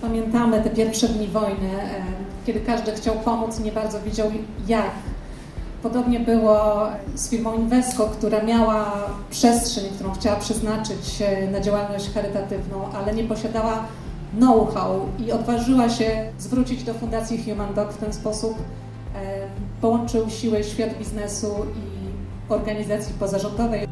pamiętamy te pierwsze dni wojny, e, kiedy każdy chciał pomóc nie bardzo wiedział jak. Podobnie było z firmą Invesco, która miała przestrzeń, którą chciała przeznaczyć e, na działalność charytatywną, ale nie posiadała know-how i odważyła się zwrócić do Fundacji Human Dog w ten sposób. e, Połączył siły świat biznesu i organizacji pozarządowej.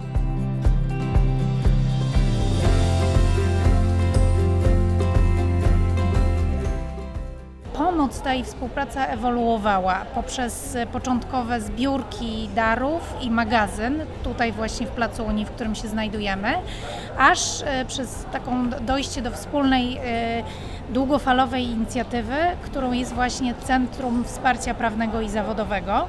Pomoc ta i współpraca ewoluowała poprzez początkowe zbiórki darów i magazyn, tutaj właśnie w Placu Unii, w którym się znajdujemy, aż e, przez taką dojście do wspólnej e, długofalowej inicjatywy, którą jest właśnie Centrum Wsparcia Prawnego i Zawodowego.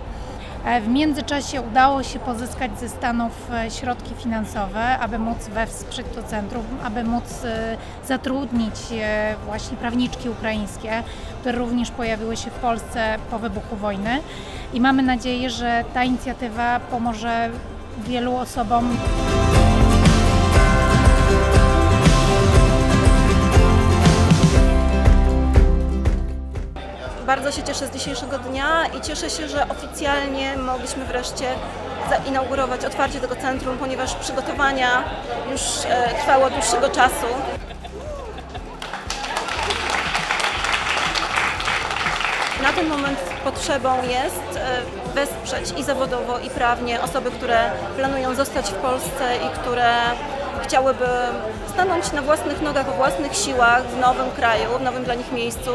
E, W międzyczasie udało się pozyskać ze Stanów e, środki finansowe, aby móc wesprzeć to centrum, aby móc e, zatrudnić właśnie prawniczki ukraińskie, które również pojawiły się w Polsce po wybuchu wojny. I mamy nadzieję, że ta inicjatywa pomoże wielu osobom Bardzo się cieszę z dzisiejszego dnia i cieszę się, że oficjalnie mogliśmy wreszcie zainaugurować otwarcie tego centrum, ponieważ przygotowania już e, trwały od dłuższego czasu. Na ten moment potrzebą jest e, wesprzeć i zawodowo, i prawnie osoby, które planują zostać w Polsce i które chciałyby stanąć na własnych nogach, o własnych siłach w nowym kraju, w nowym dla nich miejscu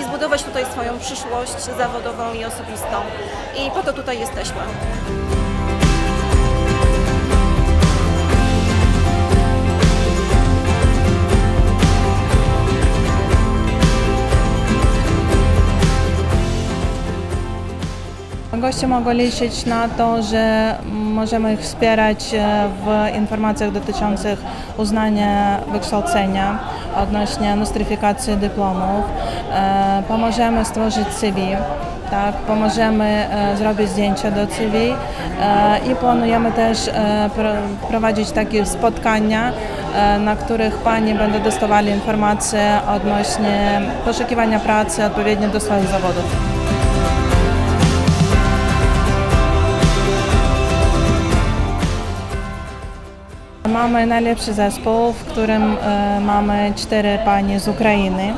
i zbudować tutaj swoją przyszłość zawodową i osobistą. I po to tutaj jesteśmy. Goście mogą liczyć na to, że możemy ich wspierać e, w informacjach dotyczących uznania wykształcenia odnośnie nostryfikacji dyplomów. E, Pomożemy stworzyć CV, tak, pomożemy e, zrobić zdjęcia do CV i planujemy też pr- prowadzić takie spotkania, na których Panie będą dostawali informacje odnośnie poszukiwania pracy odpowiednio do swoich zawodów. Mamy najlepszy zespół, w którym e, mamy cztery panie z Ukrainy.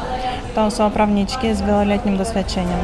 To są prawniczki z wieloletnim doświadczeniem.